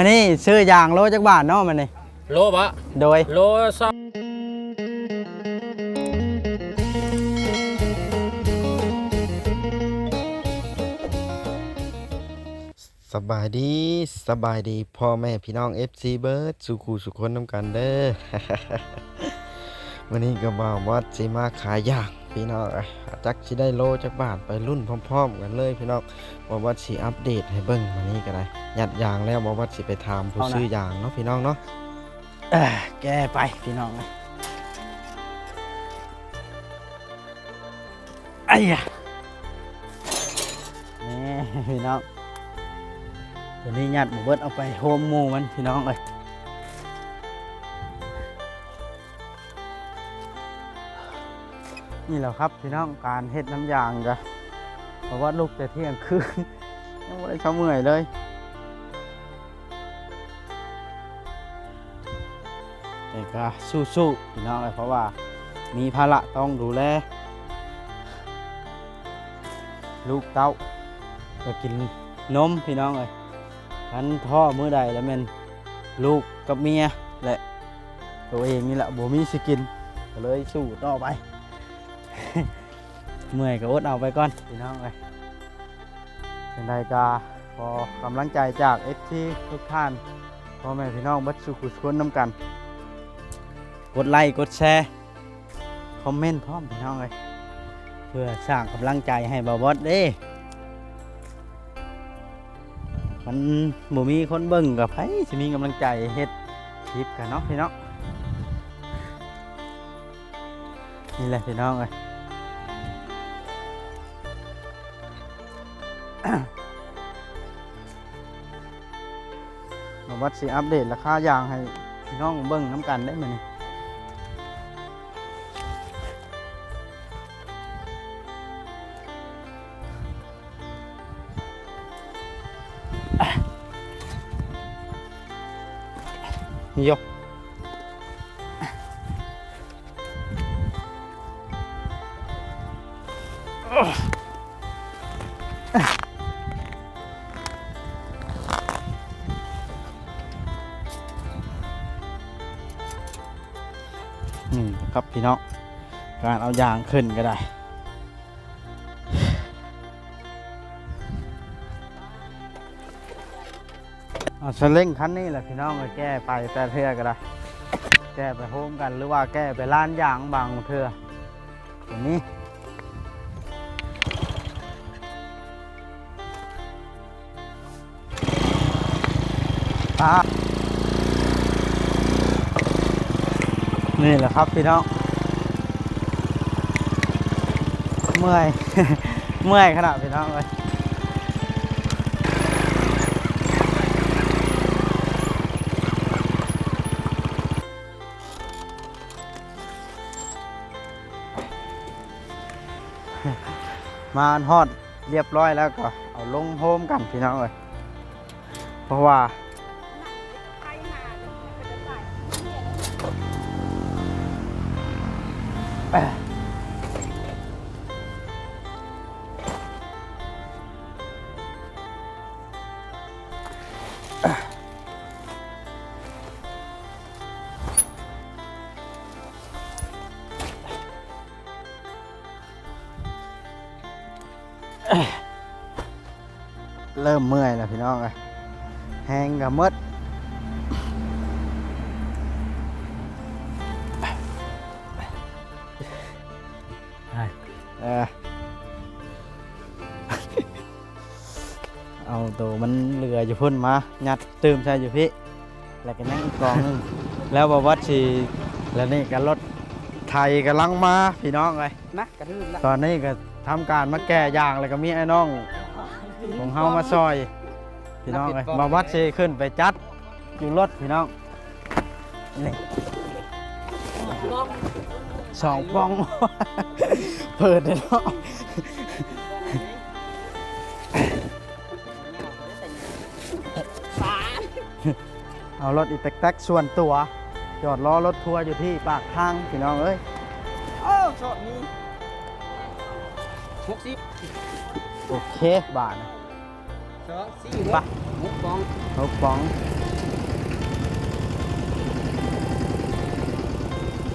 มันนี่ซื้อยางโลจักบาทเนาะมันนี่โลบะโดย โลสองสบายดีสบายดีพ่อแม่พี่น้อง FC เบิร์ดสุขูสุขคนน้ำกันเด้อ วันนี้ก็บอกว่าสิมาขายยาง พี่น้องอ้ยจักสิได้โลจักบาทไปรุ่นพร้อมๆกันเลยพี่น้องบอกว่าสิอัปเดตให้เบิ่งวันนี้ก็ได้ยัดยางแล้วบอกว่าสิไปถามผู้ซื้อยางเนาะพี่น้องเนาะแก้ไปพี่น้องเอ้ยไอ้ยะนี่พี่น้องตัวนี้ยัดหมูเบิดเอาไปโฮมมูมันพี่น้องเอ้ย นี่แหละครับพี่น้องการเฮ็ดน้ำยางจ้ะเพราะว่าลูกแต่เที่ยงคืนยังไม่ได้เช้าเมื่อยเลยแต่ก็สู้ๆพี่น้องเลยเพราะว่ามีภาระต้องดูแลลูกเต้าก็กินนมพี่น้องเลยทันท่อมือใดแล้วมันลูกกับเมียและตัวเองนี่แหละบ่มีสิกินก็เลยสู้ต่อไป เมื่อยก็อดเอาไปก่อนพี่น้องเลยเป็นไดกาขอกำลังใจจากเอฟทีทุกท่านพ่อแม่พี่น้องบัดสุขุชวนน้ำกัน กดไลค์กดแชร์คอมเมนต์พร้อมพี่น้องเลยเพื่อสร้างกำลังใจให้บาวบอสเด้มันบ่มีคนเบิ่งกับไผจะมีกำลังใจเฮ็ดคลิปกันเนาะพี่น้องนี่แหละพี่น้องเลย บาวบอสสิอัปเดตราคายางให้พี่น้องเบิ่งน้ำกันได้ไหมนี่ยก นี่ครับพี่น้องการเอายางขึ้นก็ได้เอาสเล่งคันนี้แหละพี่น้องก็แก้ไปแต่เทือก็ได้ แก้ไปโฮมกันหรือว่าแก้ไปล้านยางบางเทืออย่างนี้ตา นี่แหละครับพี่น้อง เมื่อย เมื่อยขนาดพี่น้องเลยมาฮอดเรียบร้อยแล้วก็เอาลงโฮมกันพี่น้องเลยเพราะว่า เริ่มเมื่อยแล้วพี่น้องเลยแห้งกับมด เหลืออยู่พุ่นมายัดเติมใส่อยู่พี่แล้วก็นั่งอีกกองหนึงแล้วบอกว่าสีแล้วนี่ก็รถไทยกำลังมาพี่น้องเลยนะกระทืบละตอนนี้ก็ทำการมาแก้ยางแล้วก็มีไอ้น้องของเฮามาซอย พี่น้องเลยมาวัดเชขึ้นไปจัดอยู่รถพี่น้องนี่สองป้อง เปิดเลยเนาะ เอารถอีแต็กๆส่วนตัว จอดล้อรถทัวร์อยู่ที่ปากทางพี่น้องเอ้ยโอ้สดนี้หกสิบโอเคบาทนะสองสี่ากหกฟองหกฟอง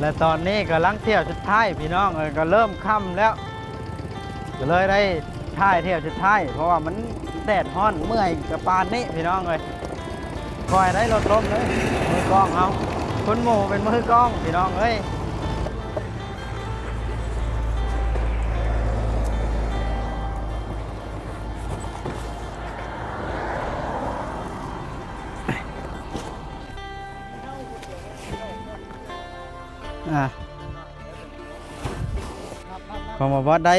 และตอนนี้ก็ลังเที่ยวสุดท้ายพี่น้องเอ้ยก็เริ่มค่ำแล้ว ก็เลยได้ท่ายเที่ยวสุดท้ายเพราะว่ามันแดดฮ้อนเมื่อยกับปานนี้พี่น้องเลย คอยได้ลดลมเลยมือกล้องเอาคุณหมูเป็นมือกล้องพี่น้องเอ้ยอะของมาบอสได้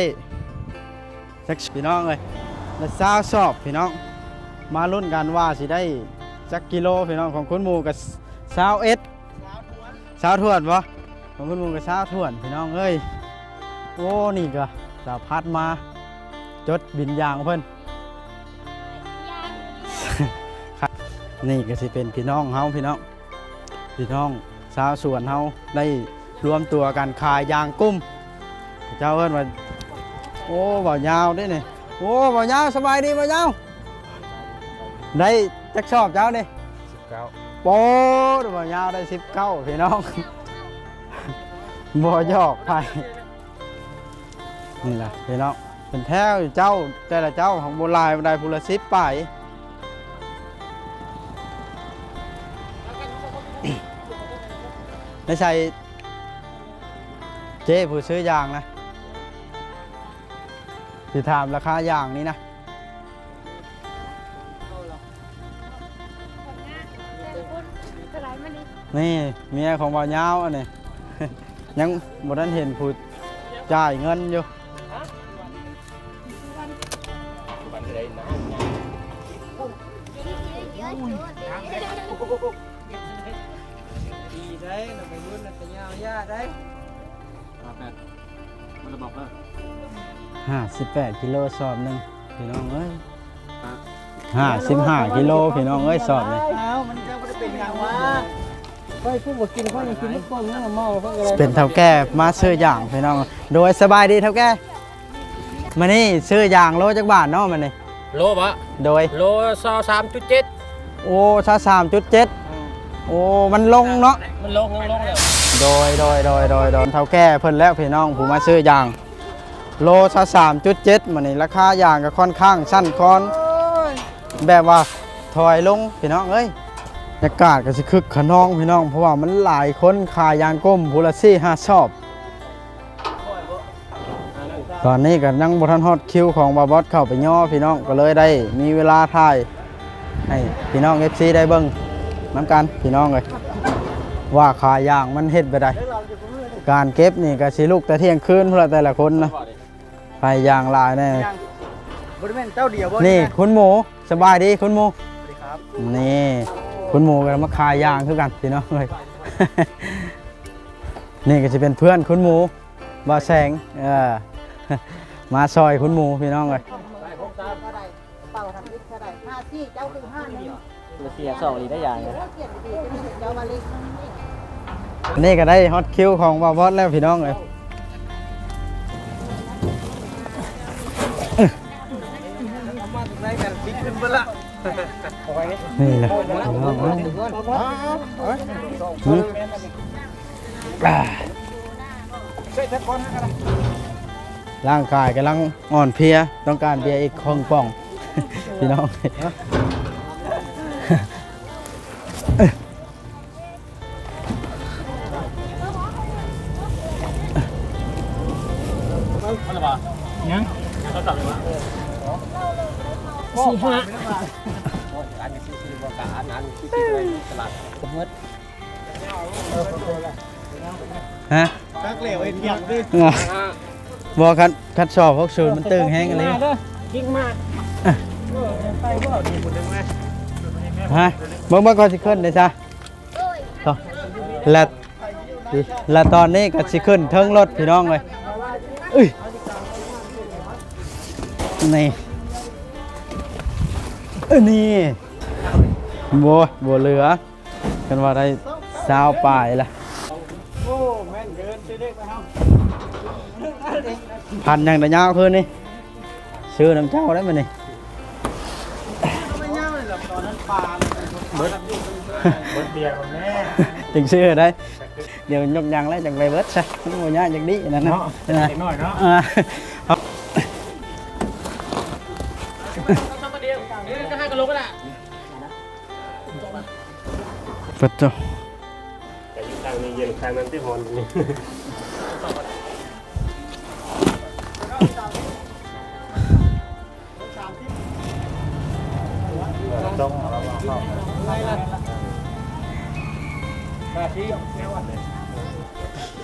สักพี่น้องเลยและซาวสอบพี่น้อง มาลุ้นกันว่าสิได้ จักกิโลพี่น้องของคุณหมูกับซาวเอ็ดซาวทวนวะของคุณหมูกับซาวทวนพี่น้องเอ้ยโอ้นี่ก็สาวพัดมา จดบินยางเพิ่นนี่ก็สิเป็นพี่น้องเฮาพี่น้องพี่น้องชาวสวนเฮาได้รวมตัวกันขายยางกุ้มเจ้าเอิ้นว่าโอ้บ่าวยาวเด้นี่โอ้บ่าวยาวสบายดีบ่าวยาวได้ จักชอบเจ้านี่19โป๊ดบ่าวยาวได้สิบเก้าพี่น้อง บ่หยอกไปนี่ล่ะพี่น้องเป็นแถวอยู่เจ้าแต่ละเจ้าของโบราณได้พูละสิบไปไม่ใช่เจ้ผู้ซื้อยางนะสิถามราคายางนี้นะ นี่เมียของบ่าวยาวอันนี้ ยังบ่ทันเห็นผู้จ่ายเงินอยู่ดีได้เราไปรุ่นเราจะยาวย่าได้มันจะบอกว่าห้าสิบแปดกิโลสอบหนึ่งพี่น้องเอ้ยห้าสิบห้ากิโลพี่น้องเอ้ยสอบเลยเอ้ามันจะไม่ได้เป็นอย่างว่า ไปพูดบอกกินข้าวยังกินไม่ก้นไม่เมาเพิ่งอะไรเป็นเท่าแก่มาซื้ออย่างพี่น้อง โดยสบายดีเท่าแก่มานี่ซื้ออย่างโลจักบาทเนาะมานี่โลบะโดยโลซอสามจุดเจ็ดโอ้ชาสามจุดเจ็ดโอ้มันลงเนาะมันลงลงลงแล้วโดยโดยโดยโดยโดยเท่าแก่เพิ่นแล้วพี่น้องผู้มาซื้ออย่างโลชาสามจุดเจ็ดมานี่ราคาอย่างก็ค่อนข้างสั้นคอน แบบว่าถอยลงพี่น้องเอ้ย บรรยากาศก็สิคึกขนองพี่น้อง เพราะว่ามันหลายคนขายยางก้มพูละซี่ห้าชอบ ตอนนี้ก็นั่งบทันฮอตคิวของบาบอสเข้าไปย่อพี่น้องก็เลยได้ มีเวลาถ่ายให้พี่น้อง FC ได้เบิ่งน้ำกันพี่น้องเลยว่าขายยางมันเฮ็ดไปได้การเก็บนี่ก็สิลุกแต่เที่ยงคืนเพื่อแต่ละคนนะไปยางหลายแน่บริเวณเจ้าเดียวบ่นี่คุณหมูสบายดีคุณหมูสวัสดีครับนี่ คุณหมูกันมาขายยางคือกันพี่น้องเลยนี่ก็จะเป็นเพื่อนคุณหมูบาแสงเออมาซอยคุณหมูพี่น้องเลยเป่าทำลิขเท่าไหร่ห้าที่เจ้าคือห้าหนึ่งเสียสองลีได้อย่างเดี๋ยวเราเกียรติดีเป็นเจ้ามาเล็กนี่ก็ได้ฮอตคิวของบาบอสแล้วพี่น้องเลย นี่เลยพี่น้องเอ้ยหืมอ่าร่างกายกำลังอ่อนเพลียต้องการเบียร์อีกครึ่งป่องพี่น้องสี่ห้า อันนี้คือบอกกาอันนั้นที่ที่ไปตลาดสมมติฮะตักเหลวไอ้เทียบดิอะบอกคัดคัดสอบพวกศูนย์มันตึงแห้งอะไรกิ้งมากฮะเบิ่งเบิ่งก่อนสิขึ้นเลยจ้ะต่อและและตอนนี้ก็สิขึ้นเทิงรถพี่น้องเลยอุ้ยนี่นี่ บัวบัวเหลือกันว่าได้สาวปลายละโอ้แม่นเกินเด็กไปเฮาพันอย่างแต่ยาวคืนนี่ซื้อน้ำเจ้าได้ไหมนี่ไม่ยาวเลยหรอกตอนนั้นปลาเบิดเบิดเบียร์แม่จึงซื้อได้เดี๋ยวยกยางแล้วจังไปเบิดซะโอ้ยากจังดีนั่นนะเนาะเออเด็กน้อยเนาะอ่าต้องมาเดียวเดี๋ยวก็ให้กัน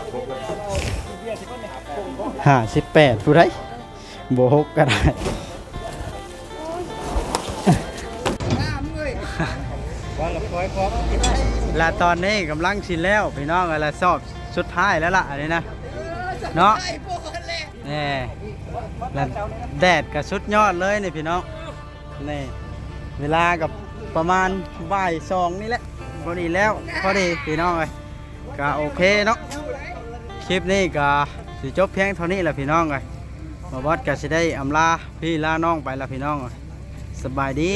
ลงกันละปัดโตแต่อยู่ทางนี้เย็นทาพี่หอนนี่ต้องห้าสิบแปดผู้ไรโบหกก็ได้ และตอนนี้กำลังชินแล้วพี่น้องอะไรสอบสุดท้ายแล้วล่ะอันนี้นะเนาะนี่แล้วแดดกับสุดยอดเลยนี่พี่น้องนี่เวลากับประมาณบ่ายสองนี่แหละพอดีแล้วพอดีพี่น้องเลยก็โอเคเนาะคลิปนี้ก็สิจบเพียงเท่านี้แหละพี่น้องเลยมาวัดก็สิได้อำลาพี่ลาน้องไปละพี่น้องเอ้ยสบายดี